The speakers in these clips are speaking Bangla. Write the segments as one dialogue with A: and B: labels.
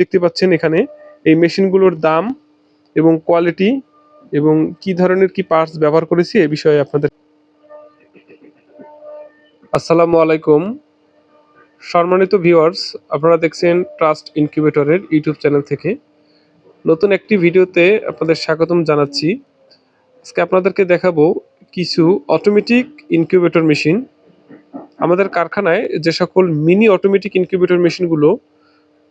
A: দেখতে পাচ্ছেন এখানে। এই মেশিনগুলোর দাম এবং কোয়ালিটি এবং কি ধরনের কি পার্টস ব্যবহার করেছি এ বিষয়ে আপনাদের আসসালামু আলাইকুম। সম্মানিত ভিউয়ার্স, আপনারা দেখছেন ট্রাস্ট ইনকিউবেটরের ইউটিউব চ্যানেল থেকে। নতুন একটি ভিডিওতে আপনাদের স্বাগতম জানাচ্ছি। আজকে আপনাদেরকে দেখাবো কিছু অটোমেটিক ইনকিউবেটর মেশিন আমাদের কারখানায় যে সকল মিনি অটোমেটিক ইনকিউবেটর মেশিনগুলো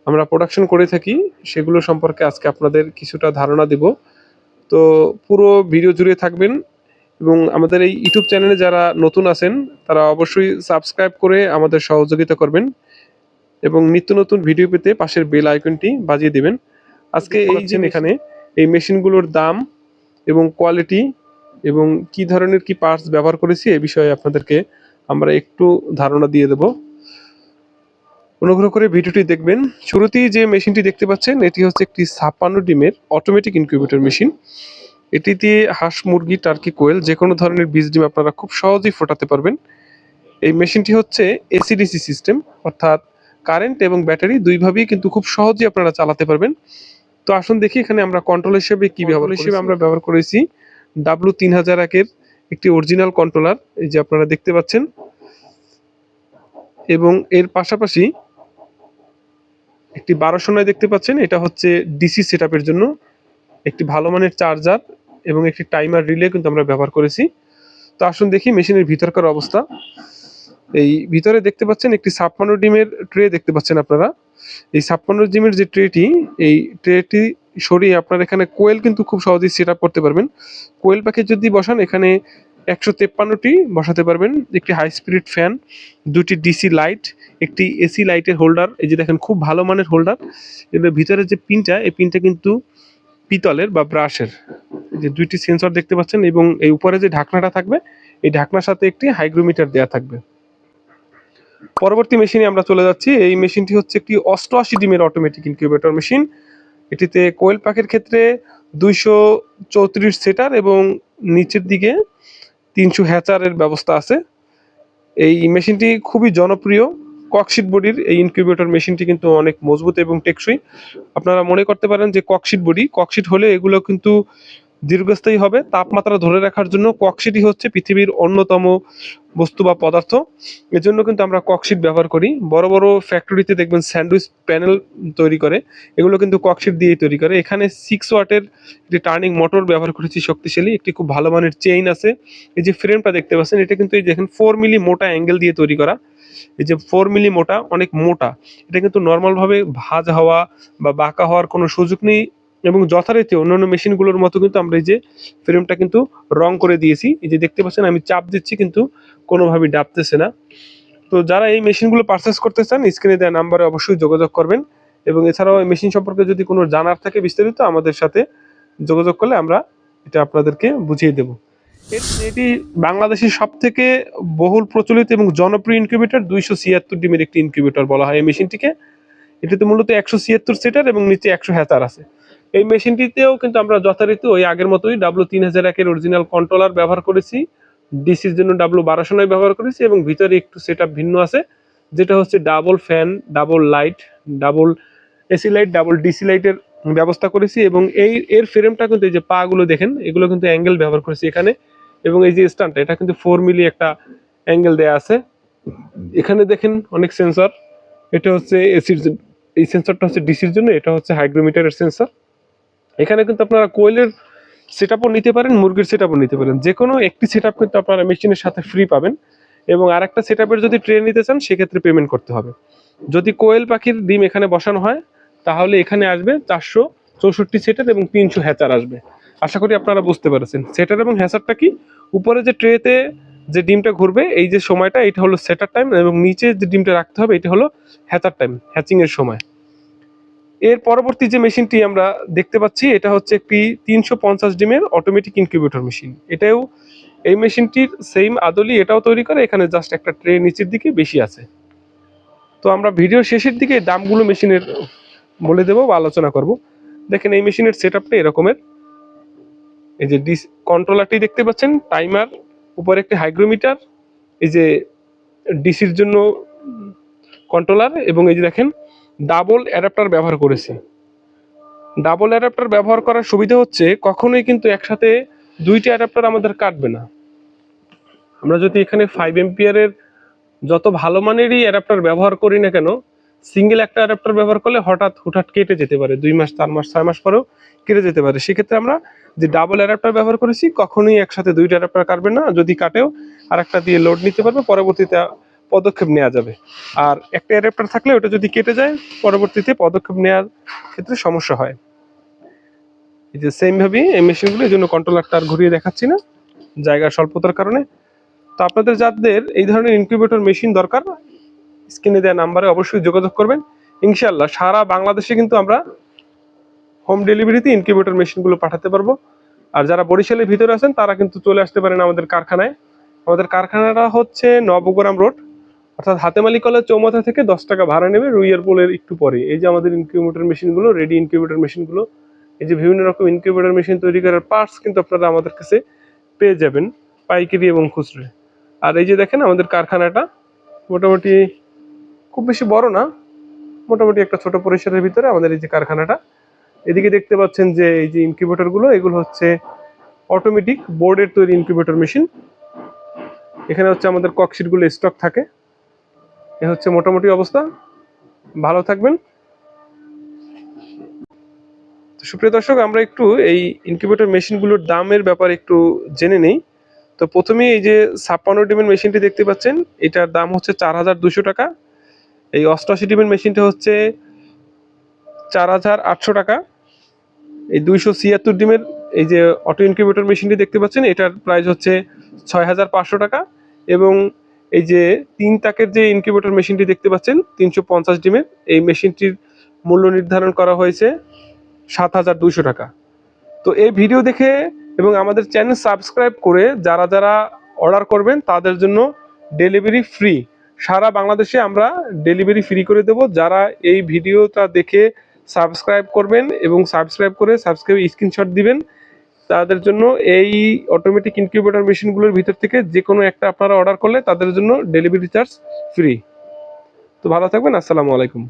A: আমরা প্রোডাকশন করে থাকি, সেগুলো সম্পর্কে আজকে আপনাদের কিছুটা ধারণা দেব। তো পুরো ভিডিও জুড়ে থাকবেন এবং আমাদের এই ইউটিউব চ্যানেলে যারা নতুন আছেন, তারা অবশ্যই সাবস্ক্রাইব করে আমাদের সহযোগিতা করবেন এবং নিত্য নতুন ভিডিও পেতে পাশের বেল আইকনটি বাজিয়ে দিবেন। আজকে এই যে এখানে এই মেশিনগুলোর দাম এবং কোয়ালিটি এবং কি ধরনের কি পার্টস ব্যবহার করেছি এ বিষয়ে আপনাদেরকে আমরা একটু ধারণা দিয়ে দেব। অনুগ্রহ করে ভিডিওটি দেখবেন। শুরুতেই যে মেশিনটি দেখতে পাচ্ছেন এটি হচ্ছে একটি ছাপ্পান্ন ডিমের অটোমেটিক ইনকিউবেটর মেশিন এটিতে হাঁস মুরগি টার্কি কোয়েল যে কোনো ধরনের বীজ ডিম আপনারা খুব সহজেই ফোটাতে পারবেন। এই মেশিনটি হচ্ছে এসিডিসি সিস্টেম অর্থাৎ কারেন্ট এবং ব্যাটারি দুইভাবেই কিন্তু খুব সহজেই আপনারা চালাতে পারবেন। তো আসুন দেখি এখানে আমরা কন্ট্রোল হিসেবে কি ব্যবহার হিসেবে আমরা ব্যবহার করেছি। ডাব্লু তিন হাজার একের একটি অরিজিনাল কন্ট্রোলার এই যে আপনারা দেখতে পাচ্ছেন। এবং এর পাশাপাশি একটি বারোশো নয় দেখতে পাচ্ছেন, এটা হচ্ছে ডিসি সেট জন্য। একটি ভালো মানের চার্জার এবং একটি টাইমার রিলে কিন্তু আমরা ব্যবহার করেছি। তো আসুন দেখি মেশিনের ভিতরকার অবস্থা। এই ভিতরে দেখতে পাচ্ছেন একটি ছাপ্পান্ন ডিমের ট্রে দেখতে পাচ্ছেন আপনারা। এই ছাপ্পান্ন ডিমের যে ট্রেটি, এই ট্রেটি সরিয়ে আপনার এখানে কোয়েল কিন্তু খুব সহজেই সেট করতে পারবেন। কোয়েল পাখি যদি বসান, এখানে একশো তেপ্পান্নটি বসাতে পারবেন। একটি হাই স্পিড ফ্যান দুটি ডিসি লাইট একটি এসি লাইটের হোল্ডার এই যে দেখেন, খুব ভালো মানের হোল্ডার এর ভিতরে যে পিনটা এই পিনটা কিন্তু পিতলের বা ব্রাশের। যে দুইটি সেন্সর দেখতে পাচ্ছেন এবং এই উপরে যে ঢাকনাটা থাকবে, এই ঢাকনার সাথে একটি হাইগ্রোমিটার দেওয়া থাকবে। পরবর্তী মেশিনে আমরা চলে যাচ্ছি। এই মেশিনটি হচ্ছে একটি অষ্টআশি ডিমের অটোমেটিক ইনকিউবেটর মেশিন এটিতে কোয়েল পাখির ক্ষেত্রে দুইশো চৌত্রিশ সেটার এবং নিচের দিকে তিনশো হ্যাচারের ব্যবস্থা আছে। এই মেশিনটি খুবই জনপ্রিয়। ককশিট বডির এই ইনকিউবেটর মেশিনটি কিন্তু অনেক মজবুত এবং টেকসই। আপনারা মনে করতে পারেন যে ককশিট বডি, ককশিট হলে এগুলো কিন্তু দীর্ঘস্থায়ী হবে। তাপমাত্রা ধরে রাখার জন্য ককশিটই হচ্ছে পৃথিবীর অন্যতম বস্তু বা পদার্থ। এজন্য কিন্তু আমরা ককশিট ব্যবহার করি। বড় বড় ফ্যাক্টরিতে দেখবেন স্যান্ডউইচ প্যানেল তৈরি করে। এগুলো কিন্তু ককশিট দিয়েই তৈরি করে। এখানে সিক্স ওয়াটের একটি টার্নিং মোটর ব্যবহার করেছি শক্তিশালী। একটি খুব ভালো মানের চেইন আছে। এই যে ফ্রেমটা দেখতে পাচ্ছেন, এটা কিন্তু এই দেখেন ফোর মিলি মোটা অ্যাঙ্গেল দিয়ে তৈরি করা। এই যে ফোর মিলি মোটা অনেক মোটা। এটা কিন্তু নর্মালভাবে ভাজ হওয়া বা বাঁকা হওয়ার কোনো সুযোগ নেই। এবং যথারীতি অন্যান্য মেশিনগুলোর মতো কিন্তু আমরা এই যে ফ্রেমটা কিন্তু রং করে দিয়েছি। এই যে দেখতে পাচ্ছেন, আমি চাপ দিচ্ছি কিন্তু কোনোভাবেই ডাবতেছে না। তো যারা এই মেশিনগুলো পারচেস করতে চান স্ক্রিনে দেওয়া নাম্বারে অবশ্যই যোগাযোগ করবেন এবং এছাড়াও এই মেশিন সম্পর্কে যদি কোনো জানার থাকে বিস্তারিত, আমাদের সাথে যোগাযোগ করলে আমরা এটা আপনাদেরকে বুঝিয়ে দেব। এটি বাংলাদেশের সব থেকে বহুল প্রচলিত এবং জনপ্রিয় ইনকিউবেটর দুইশো ছিয়াত্তর ডিমের একটি ইনকিউবেটর বলা হয় এই মেশিনটিকে এটিতে মূলত একশো ছিয়াত্তর সেটার এবং নিচে একশো হ্যাচার আছে। এই মেশিনটিতেও কিন্তু আমরা যথারীতি ওই আগের মতোই ডাব্লু তিন হাজার একের অরিজিনাল কন্ট্রোলার ব্যবহার করেছি। ডিসির জন্য ডাব্লু বারোশো নয় ব্যবহার করেছি এবং ভিতরে একটু সেট ভিন্ন আছে, যেটা হচ্ছে double fan double light double AC light double DC লাইটের ব্যবস্থা করেছি এবং এই, এর ফ্রেমটা কিন্তু এই যে পা গুলো দেখেন, এগুলো কিন্তু অ্যাঙ্গেল ব্যবহার করেছি এখানে এবং এই যে স্ট্যান্ডটা এটা কিন্তু ফোর মিলি একটা অ্যাঙ্গেল দেয়া আছে। এখানে দেখেন অনেক সেন্সর এটা হচ্ছে এসির এই সেন্সরটা হচ্ছে ডিসির জন্য, এটা হচ্ছে হাইগ্রোমিটারের সেন্সর এখানে কিন্তু আপনারা কোয়েলের সেট আপও নিতে পারেন, মুরগির সেট আপও নিতে পারেন। যে কোনো একটি সেট আপ কিন্তু আপনারা মেশিনের সাথে ফ্রি পাবেন এবং আরেকটা সেট যদি ট্রে নিতে চান, সেক্ষেত্রে পেমেন্ট করতে হবে। যদি কোয়েল পাখির ডিম এখানে বসানো হয়, তাহলে এখানে আসবে চারশো চৌষট্টি সেটার এবং তিনশো হ্যাচার আসবে। আশা করি আপনারা বুঝতে পেরেছেন। সেটার এবং হ্যাচারটা কি? উপরে যে ট্রেতে যে ডিমটা ঘুরবে, এই যে সময়টা, এটা হলো সেটার টাইম এবং নিচে যে ডিমটা রাখতে হবে, এটা হলো হ্যাচার টাইম হ্যাচিংয়ের সময়। এর পরবর্তী যে মেশিনটি আমরা দেখতে পাচ্ছি, এটা হচ্ছে একটি তিনশো পঞ্চাশ ডিমের অটোমেটিক ইনকিউবেটর মেশিন এটাও এই মেশিনটির সেম আদলি এটাও তৈরি করে, এখানে জাস্ট একটা ট্রে নিচের দিকে বেশি আছে। তো আমরা ভিডিও শেষের দিকে দামগুলো মেশিনের বলে দেবো বা আলোচনা করব। দেখেন এই মেশিনের সেট আপটা এরকমের। এই যে ডিস কন্ট্রোলারটি দেখতে পাচ্ছেন টাইমার উপরে একটি হাইগ্রোমিটার এই যে ডিসির জন্য কন্ট্রোলার এবং এই যে দেখেন ডাবল অ্যাডাপ্টার ব্যবহার করেছি। ডাবল অ্যাডাপ্টার ব্যবহার করার সুবিধা হচ্ছে কখনোই কিন্তু একসাথে দুইটি অ্যাডাপ্টার আমাদের কাটবে না। আমরা যদি এখানে ফাইভ এমপিয়ারের যত ভালো মানেরই অ্যাডাপ্টার ব্যবহার করি না কেন সিঙ্গেল একটা অ্যাডাপ্টার ব্যবহার করলে হঠাৎ, হুঠাৎ কেটে যেতে পারে। দুই মাস, চার মাস, ছয় মাস পরেও কেটে যেতে পারে। সেক্ষেত্রে আমরা যে ডাবল অ্যাডাপ্টার ব্যবহার করেছি, কখনোই একসাথে দুইটা অ্যাডাপ্টার কাটবে না। যদি কাটেও আর একটা দিয়ে লোড নিতে পারবে, পরবর্তীতে পদক্ষেপ নেওয়া যাবে। আর একটা অ্যাডাপ্টার থাকলে ওটা যদি কেটে যায়, পরবর্তীতে পদক্ষেপ নেওয়ার ক্ষেত্রে সমস্যা হয়। এই যে সেম ভাবেই এই মেশিনগুলো এই জন্য কন্ট্রোলারটা আর ঘুরিয়ে দেখাচ্ছি না, জায়গার স্বল্পতার কারণে। তো আপনাদের যাদের এই ধরনের ইনকিউবেটর মেশিন দরকার স্ক্রিনে দেওয়া নাম্বারে অবশ্যই যোগাযোগ করবেন। ইনশাল্লাহ সারা বাংলাদেশে কিন্তু আমরা হোম ডেলিভারিতে ইনকিউবেটর মেশিনগুলো পাঠাতে পারব। আর যারা বরিশালের ভিতরে আছেন, তারা কিন্তু চলে আসতে পারেন আমাদের কারখানায়। আমাদের কারখানাটা হচ্ছে নবগ্রাম রোড অর্থাৎ হাতেমালি কলেজ চৌমাথা থেকে দশ টাকা ভাড়া নেবে রুইয়ার পোলের একটু পরে। এই যে আমাদের ইনকিউবেটর মেশিনগুলো রেডি ইনকিউবেটর মেশিনগুলো এই যে বিভিন্ন রকম ইনকিউবেটর মেশিন তৈরি করার পার্টস কিন্তু আপনারা আমাদের কাছে পেয়ে যাবেন পাইকারি এবং খুচরো। আর এই যে দেখেন আমাদের কারখানাটা মোটামুটি খুব বেশি বড় না, মোটামুটি একটা ছোট পরিসরের ভিতরে আমাদের এই যে কারখানাটা। এদিকে দেখতে পাচ্ছেন যে এই যে ইনকিউবেটরগুলো এগুলো হচ্ছে অটোমেটিক বোর্ডের তৈরি ইনকিউবেটর মেশিন এখানে হচ্ছে আমাদের ককশিটগুলো স্টক থাকে। এ হচ্ছে মোটামুটি অবস্থা। ভালো থাকবেন। সুপ্রিয় দর্শক, আমরা একটু এই ইনকিউবেটর মেশিনগুলোর দামের ব্যাপারে একটু জেনে নেই। তো প্রথমেই এই যে ছাপ্পান্ন ডিমের মেশিনটি দেখতে পাচ্ছেন, এটার দাম হচ্ছে চার হাজার দুশো টাকা। এই অষ্টআশি ডিমের মেশিনটা হচ্ছে চার হাজার আটশো টাকা। এই দুইশো ছিয়াত্তর ডিমের এই যে অটো ইনকিউবেটর মেশিনটি দেখতে পাচ্ছেন, এটার প্রাইস হচ্ছে ছয় হাজার পাঁচশো টাকা এবং এই যে তিন তাকের যে ইনকিউবেটর মেশিনটি দেখতে পাচ্ছেন, তিনশো পঞ্চাশ ডিমের, এই মেশিনটির মূল্য নির্ধারণ করা হয়েছে সাত হাজার দুইশো টাকা। তো এই ভিডিও দেখে এবং আমাদের চ্যানেল সাবস্ক্রাইব করে যারা যারা অর্ডার করবেন, তাদের জন্য ডেলিভারি ফ্রি সারা বাংলাদেশে আমরা ডেলিভারি ফ্রি করে দেব। যারা এই ভিডিওটা দেখে সাবস্ক্রাইব করবেন এবং সাবস্ক্রাইব করে সাবস্ক্রাইব স্ক্রিনশট দিবেন তাদের জন্য এই অটোমেটিক ইনকিউবেটর মেশিনগুলোর ভিতর থেকে যে কোনো একটা আপনারা অর্ডার করলে তাদের জন্য ডেলিভারি চার্জ ফ্রি তো ভালো থাকবেন, আসসালামু আলাইকুম।